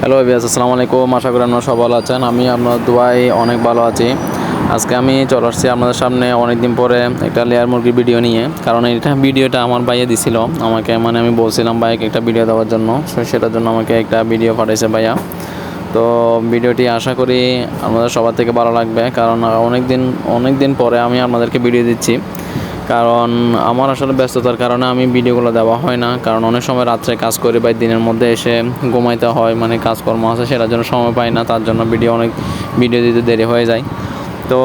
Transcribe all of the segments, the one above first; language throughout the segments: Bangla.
হ্যালো বিয়াস আসসালামু আলাইকুম আশা করি আপনারা সব ভালো আছেন। আমি আপনার দুয়াই অনেক ভালো আছি। আজকে আমি চলে আসছি আপনাদের সামনে অনেক দিন পরে একটা লেয়ার মুরগির ভিডিও নিয়ে। কারণ এটা ভিডিওটা আমার ভাইয়া দিছিল। আমাকে মানে আমি বলছিলাম ভাইকে একটা ভিডিও দেওয়ার জন্য। তো সেটার জন্য আমাকে একটা ভিডিও পাঠাইছে ভাইয়া। তো ভিডিওটি আশা করি আপনাদের সবার থেকে ভালো লাগবে। কারণ অনেক দিন অনেক দিন পরে আমি আপনাদেরকে ভিডিও দিচ্ছি। কারণ আমার আসলে ব্যস্ততার কারণে আমি ভিডিওগুলো দেওয়া হয় না। কারণ অনেক সময় রাত্রে কাজ করি বা দিনের মধ্যে এসে ঘুমাইতে হয় মানে কাজকর্ম আছে, সেটার জন্য সময় পাই না, তার জন্য ভিডিও অনেক, ভিডিও দিতে দেরি হয়ে যায়। তো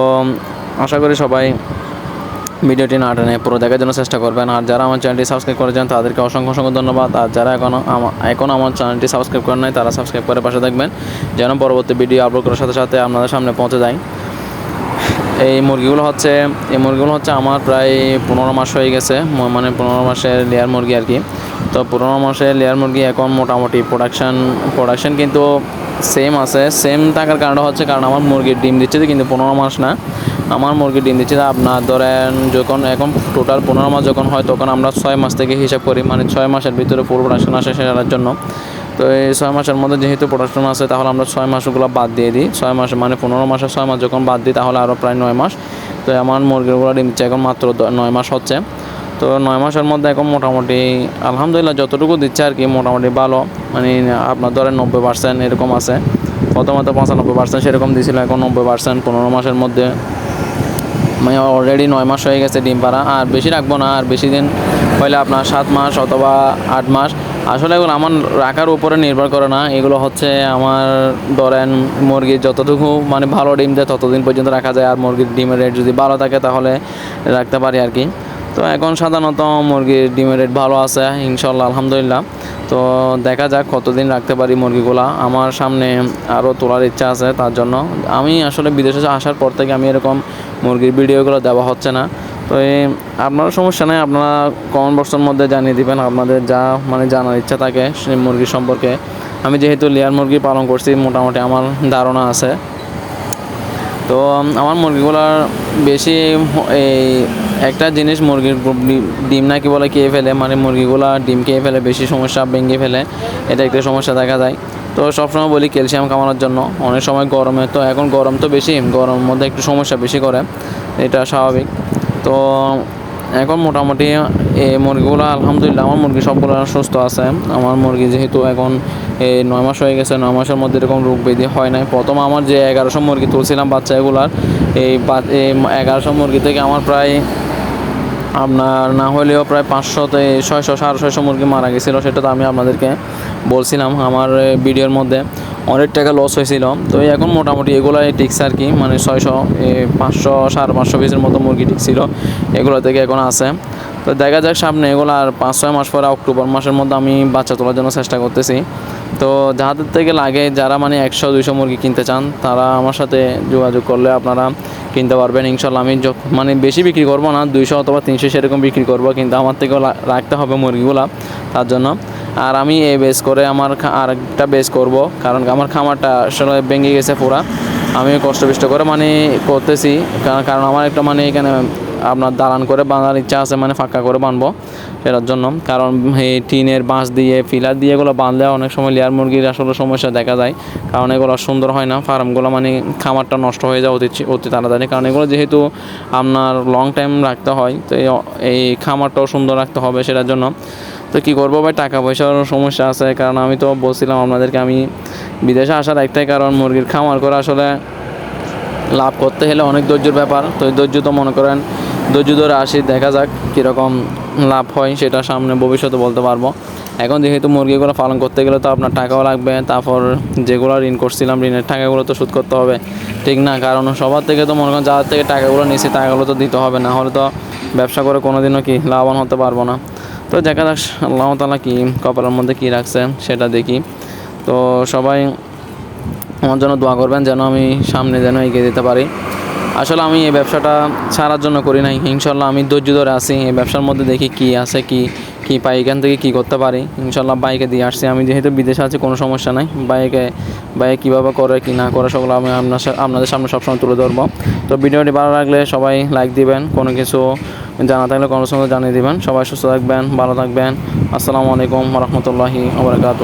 আশা করি সবাই ভিডিওটি না টেনে পুরো দেখার জন্য চেষ্টা করবেন। আর যারা আমার চ্যানেলটি সাবস্ক্রাইব করেছেন, তাদেরকে অসংখ্য অসংখ্য ধন্যবাদ। আর যারা এখনও আমার এখন আমার চ্যানেলটি সাবস্ক্রাইব করেন নাই, তারা সাবস্ক্রাইব করে পাশে থাকবেন, যেন পরবর্তী ভিডিও আপলোড করার সাথে সাথে আপনাদের সামনে পৌঁছে যায়। এই মুরগিগুলো হচ্ছে, এই মুরগিগুলো হচ্ছে আমার প্রায় পনেরো মাস হয়ে গেছে। মানে পনেরো মাসের লেয়ার মুরগি আর কি। তো পনেরো মাসের লেয়ার মুরগি এখন মোটামুটি প্রোডাকশান প্রোডাকশান কিন্তু সেম আছে। সেম থাকার কারণটা হচ্ছে কারণ আমার মুরগির ডিম দিচ্ছে কিন্তু পনেরো মাস না। আমার মুরগির ডিম দিচ্ছে আপনার ধরেন যখন, এখন টোটাল পনেরো মাস যখন হয় তখন আমরা ছয় মাস থেকে হিসাব করি। মানে ছয় মাসের ভিতরে ফুল প্রোডাকশন আসে সেটার জন্য। তো এই ছয় মাসের মধ্যে যেহেতু প্রোডাকশন আছে, তাহলে আমরা ছয় মাসগুলো বাদ দিয়ে দিই। ছয় মাসে মানে পনেরো মাসে ছয় মাস যখন বাদ দিই, তাহলে আরও প্রায় নয় মাস। তো আমার মুরগিগুলো ডিম এখন মাত্র নয় মাস হচ্ছে। তো নয় মাসের মধ্যে এখন মোটামুটি আলহামদুলিল্লাহ যতটুকু দিচ্ছে আর কি, মোটামুটি ভালো। মানে আপনার ধরেন নব্বই পার্সেন্ট এরকম আছে। প্রথমত পঁচানব্বই পার্সেন্ট সেরকম দিয়েছিল এখন নব্বই পার্সেন্ট পনেরো মাসের মধ্যে। মানে অলরেডি নয় মাস হয়ে গেছে ডিম পাড়া। আর বেশি রাখব না, আর বেশি দিন হইলে আপনার সাত মাস অথবা আট মাস আসলে এগুলো আমার রাখার উপরে নির্ভর করে না। এগুলো হচ্ছে আমার ধরেন মুরগির যতটুকু মানে ভালো ডিম দেয় ততদিন পর্যন্ত রাখা যায়। আর মুরগির ডিমের রেট যদি ভালো থাকে তাহলে রাখতে পারি আর কি। তো এখন সাধারণত মুরগির ডিমের রেট ভালো আছে ইনশাল্লাহ আলহামদুলিল্লাহ। তো দেখা যাক কতদিন রাখতে পারি মুরগিগুলা। আমার সামনে আরও তোলার ইচ্ছা আছে তার জন্য। আমি আসলে বিদেশে আসার পর থেকে আমি এরকম মুরগির ভিডিওগুলো দেওয়া হচ্ছে না। তো এই আপনারা সমস্যা নেই, আপনারা কমেন্ট বক্সের মধ্যে জানিয়ে দিবেন আপনাদের যা মানে জানার ইচ্ছা থাকে সেই মুরগি সম্পর্কে। আমি যেহেতু লেয়ার মুরগি পালন করছি, মোটামুটি আমার ধারণা আছে। তো আমার মুরগিগুলার বেশি এই একটা জিনিস মুরগির ডিম নাকি বলে খেয়ে ফেলে মানে মুরগিগুলা ডিম খেয়ে ফেলে, বেশি সমস্যা ভেঙে ফেলে, এটা একটা সমস্যা দেখা যায়। তো সবসময় বলি ক্যালসিয়াম কামানোর জন্য, অনেক সময় গরমে তো এখন গরম তো বেশি, গরমের মধ্যে একটু সমস্যা বেশি করে, এটা স্বাভাবিক। তো এখন মোটামুটি এই মুরগিগুলো, আলহামদুলিল্লাহ আমার মুরগি সবগুলো সুস্থ আছে। আমার মুরগি যেহেতু এখন এই নয় মাস হয়ে গেছে, নয় মাসের মধ্যে এরকম রোগ ব্যাধি হয় নাই। প্রথম আমার যে এগারোশো মুরগি তুলছিলাম বাচ্চা এগুলার এই এগারোশো মুরগি থেকে আমার প্রায় আপনার না হলেও প্রায় পাঁচশো থেকে ছয়শো, সাড়ে ছয়শো মুরগি মারা গেছিল, সেটা তো আমি আপনাদেরকে বলছিলাম আমার ভিডিওর মধ্যে। অনেক টাকা লস হয়েছিল। তো এখন মোটামুটি এগুলাই টিকছে আর কি মানে ছয়শো পাঁচশো, সাড়ে পাঁচশো পিসের মতো মুরগি টিকছিল এগুলো থেকে এখন আছে। তো দেখা যাক সামনে এগুলো আর পাঁচ, ছয় মাস পরে অক্টোবর মাসের মধ্যে আমি বাচ্চা তোলার জন্য চেষ্টা করতেছি। তো যাদের থেকে লাগে, যারা মানে একশো, দুইশো মুরগি কিনতে চান, তারা আমার সাথে যোগাযোগ করলে আপনারা কিনতে পারবেন। ইনশাল্লাহ আমি মানে বেশি বিক্রি করব না, দুইশো অথবা তিনশো সেরকম বিক্রি করব, কিন্তু আমার থেকেও রাখতে হবে মুরগিগুলা তার জন্য। আর আমি এই বেস করে আমার আরেকটা বেস করব, কারণ আমার খামারটা আসলে ভেঙে গেছে পুরা। আমি কষ্ট বিষ্ট করে মানে করতেছি, কারণ- আমার একটা মানে এখানে আপনার দালান করে বাঁধার ইচ্ছা আছে মানে ফাঁকা করে বাঁধবো সেটার জন্য। কারণ এই টিনের বাঁশ দিয়ে, ফিলার দিয়ে এগুলো বাঁধলে অনেক সময় লেয়ার মুরগির আসলে সমস্যা দেখা যায়। কারণ এগুলো সুন্দর হয় না, ফার্মগুলো মানে খামারটা নষ্ট হয়ে যায় অতি অতি তাড়াতাড়ি। কারণ এগুলো যেহেতু আপনার লং টাইম রাখতে হয়, তো এই খামারটাও সুন্দর রাখতে হবে সেটার জন্য। তো কী করব ভাই? টাকা পয়সার সমস্যা আছে, কারণ আমি তো বলছিলাম আপনাদেরকে, আমি বিদেশে আসার একটাই কারণ, মুরগির খামার করে আসলে লাভ করতে হলে অনেক ধৈর্যের ব্যাপার। তো ধৈর্য তো মনে করেন, ধৈর্য ধরে আসি, দেখা যাক কীরকম লাভ হয়, সেটা সামনে ভবিষ্যতে বলতে পারব। এখন যেহেতু মুরগিগুলো পালন করতে গেলে তো আপনার টাকাও লাগবে, তারপর যেগুলো ঋণ করছিলাম, ঋণের টাকাগুলো তো শোধ করতে হবে। ঠিক না, কারণ সবার থেকে তো মনে করেন, যাদের থেকে টাকাগুলো নিয়েছি, টাকাগুলো তো দিতে হবে, না হলে তো ব্যবসা করে কোনোদিনও কি লাভবান হতে পারব না। তো দেখা যাক আল্লাহ তালা কি কপালের মধ্যে কী রাখছে সেটা দেখি। তো সবাই আমার জন্য দোয়া করবেন যেন আমি সামনে যেন এগিয়ে দিতে পারি। আসলে আমি এই ব্যবসাটা ছাড়ার জন্য করি নাই। ইনশাল্লাহ আমি ধৈর্য ধরে আছি, এই ব্যবসার মধ্যে দেখি কি আছে, কি কি পাই, এখান থেকে কি করতে পারি। ইনশাল্লাহ বাইকে দিয়ে আসছি। আমি যেহেতু বিদেশে আছি, কোনো সমস্যা নাই। বাইকে বাইকে কীভাবে করে, কি না করে, সেগুলো আমি আপনার আপনাদের সামনে সবসময় তুলে ধরবো। তো ভিডিওটি ভালো লাগলে সবাই লাইক দিবেন, কোনো কিছু জানা থাকলে কোনো সময় জানিয়ে দিবেন। সবাই সুস্থ থাকবেন, ভালো থাকবেন। আসসালামু আলাইকুম রহমতুল্লাহি আবরকাত